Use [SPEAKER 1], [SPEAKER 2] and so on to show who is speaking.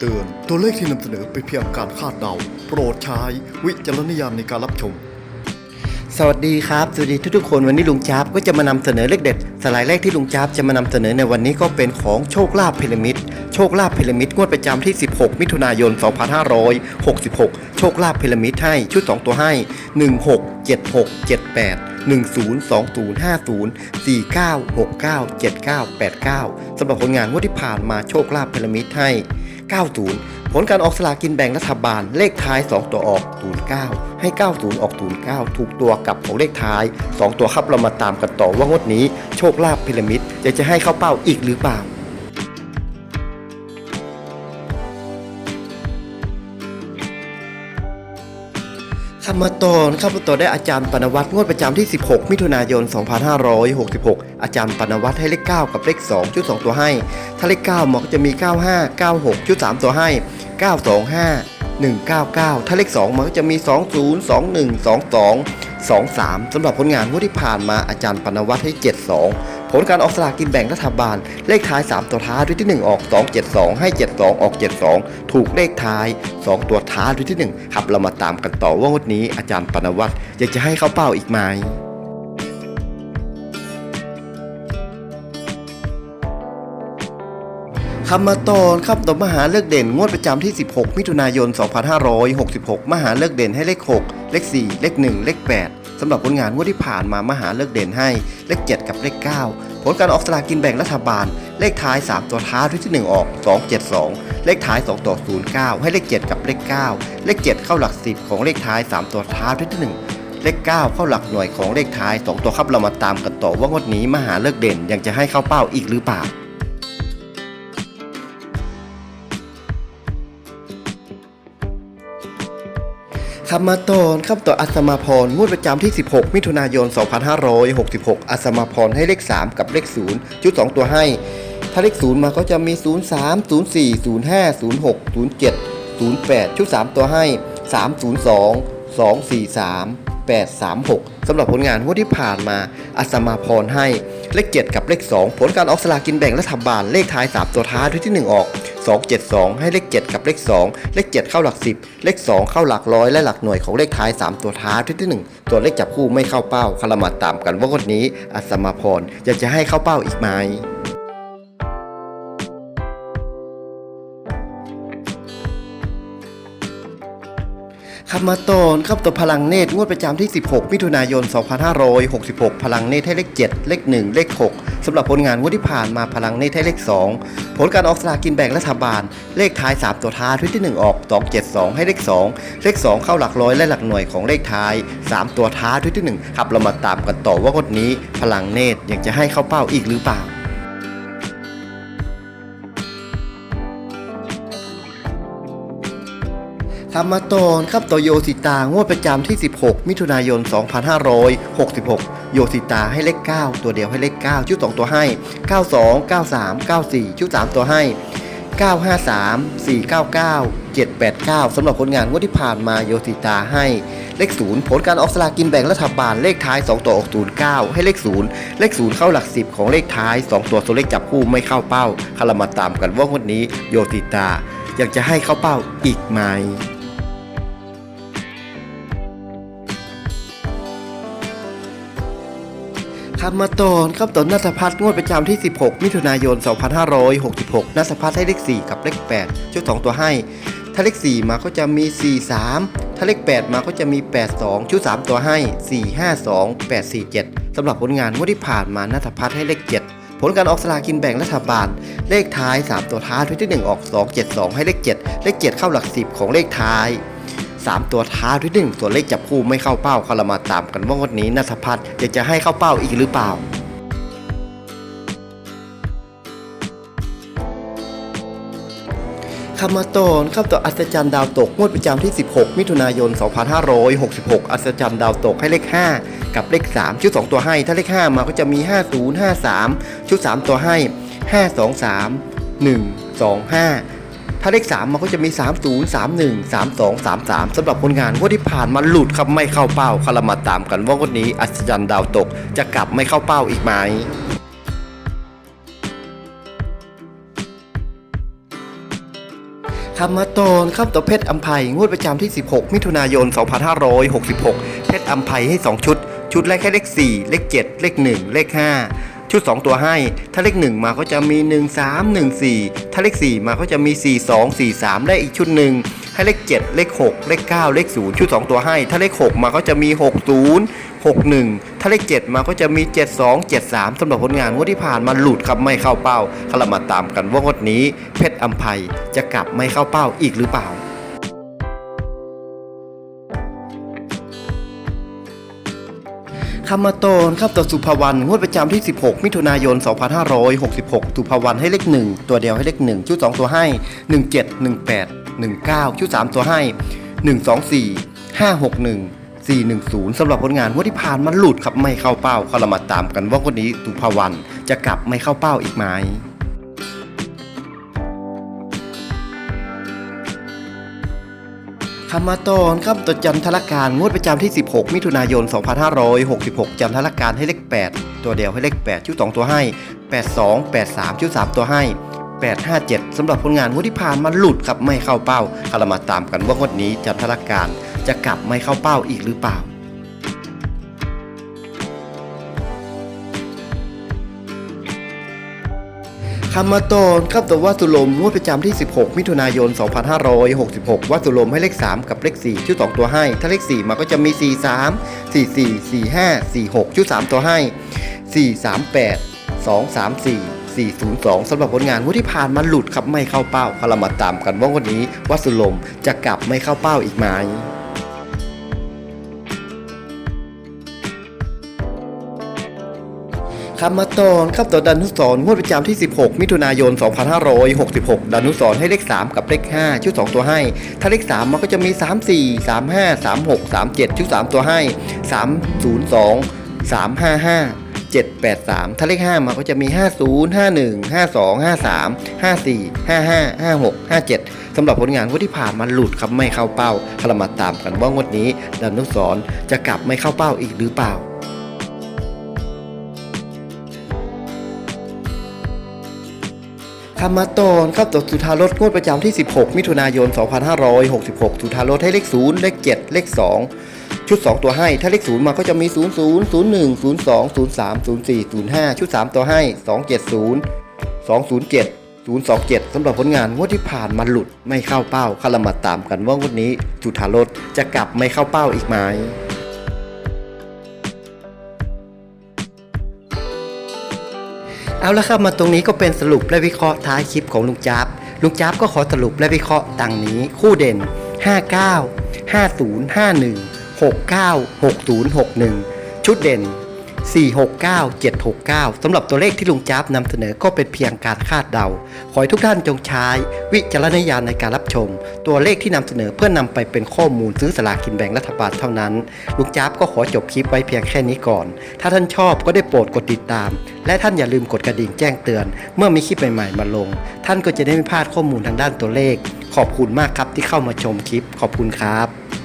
[SPEAKER 1] เตือน ตัวเลขที่นำเสนอเป็นเพียงการคาดเดา โปรดใช้วิจารณญาณในการรับชม
[SPEAKER 2] สวัสดีครับ สวัสดีทุกๆคนวันนี้ลุงจ๊าบก็จะมานำเสนอเลขเด็ด สลด์แรกที่ลุงจ๊าบจะมานำเสนอในวันนี้ก็เป็นของโชคลาภพีระมิดโชคลาภพีระมิดงวดประจำที่ 16 มิถุนายน 2566 โชคลาภพีระมิดให้ชุด 2 ตัวให้ 16 76 78 102050 4969 7989 สำหรับผลงานงวดที่ผ่านมาโชคลาภพีระมิดให้ 90 ผลการออกสลากินแบ่งรัฐบาล เลขท้าย 2 ตัวออก 09 ให้ 90 ออก 09 ถูกตัวกับของเลขท้าย 2 ตัวครับเรามาตามกันต่อว่างวดนี้โชคลาภพีระมิดจะจะให้เข้าเป้าอีกหรือเปล่า คำมาตอนข้าพเจ้าได้อาจารย์ปนวัตรงวดประจำที่ 16 มิถุนายน 2566 อาจารย์ปนวัตให้เลข 9 กับเลข 2 ชุด 2 ตัวให้ ถ้าเลข 9 หมอก็จะมี 95 96 ชุด 3 ตัวให้ 925 199 ถ้าเลข 2 มันก็จะมี 20 21 22 23สำหรับผลงานงวดที่ผ่านมาอาจารย์ปนวัตให้ 72 ผลการออกสลากกินแบ่งรัฐบาล เลขท้าย 3 ตัวท้ายด้วยที่ 1 ออก 272 ให้ 72 ออก 72 ถูกเลขท้าย 2 ตัวท้ายด้วยที่ 1 ครับเรามาตามกันต่อว่างวดนี้อาจารย์ปนวัตอยากจะให้เข้าเป้าอีกไหม คำมาตอนครับต่อมหาเลือกเด่น งวดประจำที่ 16 มิถุนายน 2566 มหาเลือกเด่นให้เลข 6 เลข 4 เลข 1 เลข 8สำหรับผลงานงวดที่ผ่านมามหาเลือกเด่นให้เลข 7 กับเลข 9 ผลการออกสลากกินแบ่งรัฐบาล เลขท้าย 3 ตัวท้ายที่ 1 ออก 272 เลขท้าย 2 ตัว 09 ให้เลข 7 กับเลข 9 เลข 7 เข้าหลัก 10 ของเลขท้าย 3 ตัวท้ายด้วยที่ 1เลข 9 เข้าหลักหน่วยของเลขท้าย 2 ตัวครับเรามาตามกันต่อว่างวดนี้มหาเลือกเด่นยังจะให้เข้าเป้าอีกหรือเปล่า คำมาตอนคำต่ออัสมาพรงวดประจำที่ 16 มิถุนายน 2566 อัสมาพรให้เลข 3 กับเลข 0 ชุด 2 ตัวให้ ถ้าเลข 0 มาก็จะมี 03 04 05 06 07 08 ชุด 3 ตัวให้ 302 243 836สำหรับผลงานงวดที่ผ่านมา อัสมาพรให้เลข 7 กับเลข 2 ผลการออกสลากินแบ่งรัฐบาลเลขท้าย 3 ตัวท้ายด้วยที่ 1 ออก 272 ให้เลข 7 กับเลข 2 เลข 7 เข้าหลัก 10 เลข 2 เข้าหลักร้อยและหลักหน่วยของเลขท้าย 3 ตัวท้ายด้วยที่ 1 ตัวเลขจับคู่ไม่เข้าเป้าคารามาตามกันว่างวดนี้ อัสมาพรอยากจะให้เข้าเป้าอีกไหม คำมาตอนครับตัวพลังเนตรงวดประจำที่ 16 มิถุนายน 2566 พลังเนตให้เลข 7 เลข 1 เลข 6สำหรับผลงานงวดที่ผ่านมาพลังเนตให้เลข 2 ผลการออกสลากกินแบ่งรัฐบาล เลขท้าย 3 ตัวท้ายที่ 1 ออก 272 ให้เลข 2 เลข 2 เข้าหลักร้อยและหลักหน่วยของเลขท้าย 3 ตัวท้ายที่ 1 ครับเรามาตามกันต่อว่างวดนี้พลังเนตยังจะให้เข้าเป้าอีกหรือเปล่า คำมาตอนครับตโยสิตางวดประจำที่ 16 มิถุนายน 2566 โยสิตาให้เลข 9 ตัวเดียวให้เลข 9 ชุด 2 ตัวให้ 92 93 94 ชุด 3 ตัวให้ 953 499 789 สำหรับผลงานงวดที่ผ่านมาโยสิตาให้เลข 0 ผลการออกสลากกินแบ่งรัฐบาลเลขท้าย 2 ตัวออก 09 ให้เลข 0 เลข 0 เข้าหลัก 10 ของเลขท้าย 2 ตัวตัวเลขจับคู่ไม่เข้าเป้าคารามาตามกันว่างวดนี้โยสิตาอยากจะให้เข้าเป้าอีกไหม คำมาตอนครับตอนนัทพัฒน์งวดประจำที่ 16 มิถุนายน 2566นัทพัฒน์ให้เลข 4 กับเลข 8 ชุด 2 ตัวให้ ถ้าเลข 4 มาก็จะมี 43 ถ้าเลข 8 มาก็จะมี 82 ชุด 3 ตัวให้ 452 847สำหรับผลงานงวดที่ผ่านมานัทพัฒน์ให้เลข 7ผลการออกสลากินแบ่งรัฐบาล เลขท้าย 3 ตัวท้ายที่ 1 ออก 272 ให้เลข 7 เลข 7 เข้าหลัก 10 ของเลขท้าย 3 ตัวท้าด้วยหนึ่งตัวเลขจับคู่ไม่เข้าเป้าคารามาตามกันว่างวดนี้นัทพัฒน์อยากจะให้เข้าเป้าอีกหรือเปล่าคำมาตอนครับต่ออัศจรรย์ดาวตกงวดประจำที่ 16 มิถุนายน 2566 อัศจรรย์ดาวตกให้เลข 5 กับเลข 3 ชุด 2 ตัวให้ ถ้าเลข 5 มาก็จะมี 50 53 ชุด 3 ตัวให้ 523 125 ถ้าเลข3มันก็จะมี 30 31 32 33สำหรับผลงานงวดที่ผ่านมาหลุดครับไม่เข้าเป้าคารามาตามกันว่างวดนี้อัศจรรย์ดาวตกจะกลับไม่เข้าเป้าอีกไหมคคำมาตอนครับต่อเพชรอัมภัยงวดประจำที่ 16 มิถุนายน 2566 เพชรอัมภัยให้ 2 ชุด ชุดแรกแค่เลข 4 เลข 7 เลข 1 เลข 5 ชุด 2 ตัวให้ ถ้าเลข 1 มาก็จะมี 1 3 1 4 ถ้าเลข 4 มาก็จะมี 4 2 4 3 ได้อีกชุดหนึ่งให้เลข 7 เลข 6 เลข 9 เลข 0 ชุด 2 ตัวให้ ถ้าเลข 6 มาก็จะมี 6 0 6 1 ถ้าเลข 7 มาก็จะมี 7 2 7 3สำหรับผลงานงวดที่ผ่านมาหลุดครับไม่เข้าเป้าถ้าเรามาตามกันว่างวดนี้เพชรอัมภัยจะกลับไม่เข้าเป้าอีกหรือเปล่า คำมาตอนครับต่อสุภวรรณงวดประจำที่ 16 มิถุนายน 2566 สุภวรรณให้เลข 1 ตัวเดียวให้เลข 1 ชุด 2 ตัวให้ 17 18 19 ชุด 3 ตัวให้ 124 561 410สำหรับผลงานงวดที่ผ่านมาหลุดครับไม่เข้าเป้าเขาเรามาตามกันว่าคนนี้สุภวรรณจะกลับไม่เข้าเป้าอีกไหม คำมาตอนครับตัวจันทรการงวดประจำที่ 16 มิถุนายน 2566 จันทรการให้เลข 8 ตัวเดียวให้เลข 8 ชุด 2 ตัวให้ 82 83 ชุด 3 ตัวให้ 857 สำหรับผลงานงวดที่ผ่านมาหลุดครับไม่เข้าเป้าเรามาตามกันว่างวดนี้จันทรการจะกลับไม่เข้าเป้าอีกหรือเปล่า คำมาตอนครับตัววัตุลมงวดประจำที่ 16 มิถุนายน 2566 วัตุลมให้เลข 3 กับเลข 4 ชุด 2 ตัวให้ ถ้าเลข 4 มาก็จะมี 43 44 45 46 ชุด 3 ตัวให้ 438 234 402สำหรับผลงานงวดที่ผ่านมาหลุดครับไม่เข้าเป้าพาเรามาตามกันว่าวันนี้วัตุลมจะกลับไม่เข้าเป้าอีกไหม คำมาตอนครับต่อดานุสรณ์งวดประจำที่ 16 มิถุนายน 2566ดานุสรให้เลข 3 กับเลข 5 ชุด 2 ตัวให้ ถ้าเลข 3 มันก็จะมี 34 35 36 37 ชุด 3 ตัวให้ 302 355 783 ถ้าเลข 5 มันก็จะมี 50 51 52 53 54 55 56 57 สำหรับผลงานงวดที่ผ่านมาหลุดครับไม่เข้าเป้าคารามาตามกันว่างวดนี้ดานุสรจะกลับไม่เข้าเป้าอีกหรือเปล่า คำมตอนครับตัวสุธารถงวดประจำที่ 16 มิถุนายน 2566 สุธารถให้เลข 0 เลข 7 เลข 2 ชุด 2 ตัวให้ ถ้าเลข 0 มาก็จะมี 0 0 0 1 0 2 0 3 0 4 0 5 ชุด 3 ตัวให้ 270 207 027 สำหรับผลงานงวดที่ผ่านมาหลุดไม่เข้าเป้าคารามาตามกันว่างวดนี้สุธารถจะกลับไม่เข้าเป้าอีกไหม เอาละครับมาตรงนี้ก็เป็นสรุปและวิเคราะห์ท้ายคลิปของลุงจับลุงจับก็ขอสรุปและวิเคราะห์ดังนี้ คู่เด่น 59 50 51 69 60 61 ชุดเด่น 469 769 สำหรับตัวเลขที่ลุงจ๊าบนำเสนอก็เป็นเพียงการคาดเดา ขอให้ทุกท่านจงใช้ วิจารณญาณในการรับชม ตัวเลขที่นำเสนอเพื่อนำไปเป็นข้อมูลซื้อสลากกินแบ่งรัฐบาลเท่านั้น ลุงจ๊าบก็ขอจบคลิปไว้เพียงแค่นี้ก่อน ถ้าท่านชอบก็ได้โปรดกดติดตาม และท่านอย่าลืมกดกระดิ่งแจ้งเตือน เมื่อมีคลิปใหม่ๆมาลง ท่านก็จะได้ไม่พลาดข้อมูลทางด้านตัวเลข ขอบคุณมากครับที่เข้ามาชมคลิป ขอบคุณครับ